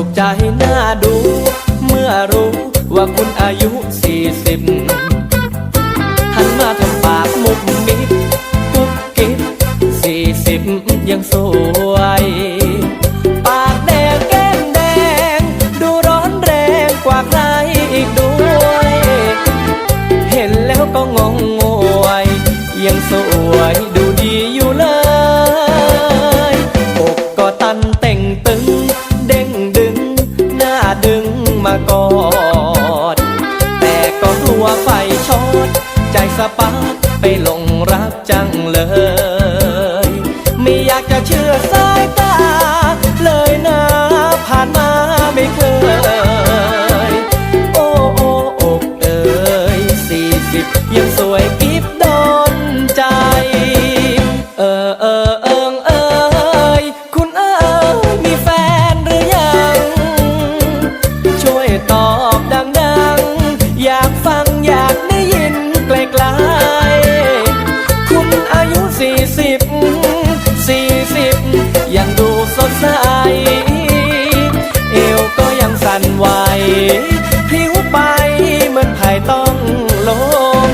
ตกใจหน้าดู เมื่อรู้ว่าคุณอายุสี่สิบหันมาทำปากมุกมิบกุ๊กกิ๊บสี่สิบยังสวย จังเลย ไม่อยากจะเชื่อสายตา เลยนะผ่านมาไม่เคย โอ้โอ้อกเอ๋ยสี่สิบยังสวยกิฟโดนใจ เออเออ สิบสี่สิบยังดูสดใส เอวก็ยังสั่นไหวพริ้วไปเหมือนไผ่ต้องลม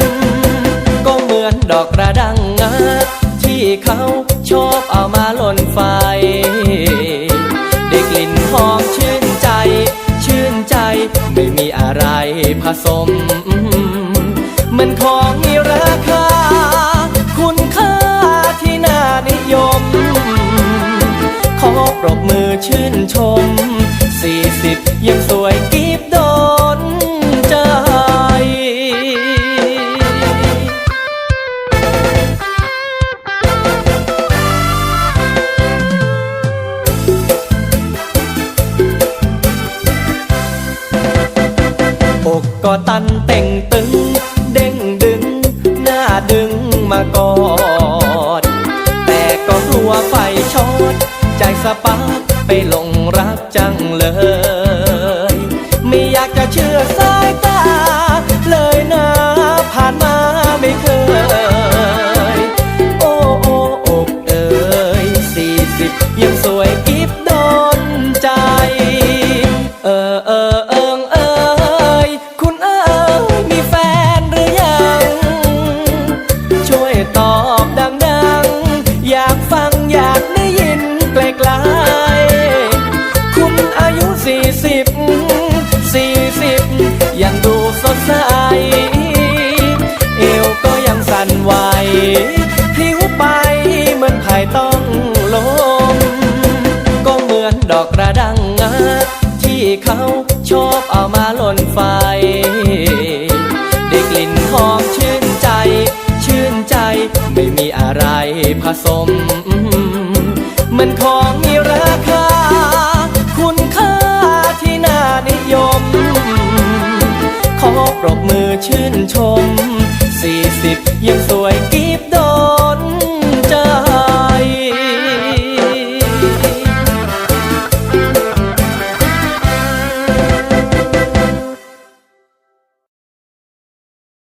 ก็เหมือนดอกกระดังงาที่เขาชอบเอามาหล่นไฟ ได้กลิ่นหอมชื่นใจ ชื่นใจไม่มีอะไรผสม ชื่นชมสี่สิบยังสวยกีบโดนใจอกก็ตันเต่งตึง เด้งดึง หน้าดึงมากอด หลงรักจังเลย ไม่อยากจะเชื่อสายตา เลยนะผ่านมาไม่เคย โอ้โอ้อกเอ๋ยสี่สิบยังสวยกิฟโดนใจ เออเออ ดังงาที่เขาชอบเอามาหล่นไฟ ได้กลิ่นหอมชื่นใจ ชื่นใจ ไม่มีอะไรผสม มันของมีราคา คุณค่าที่น่านิยม ขอปรบมือชื่นชมสี่สิบยังสวย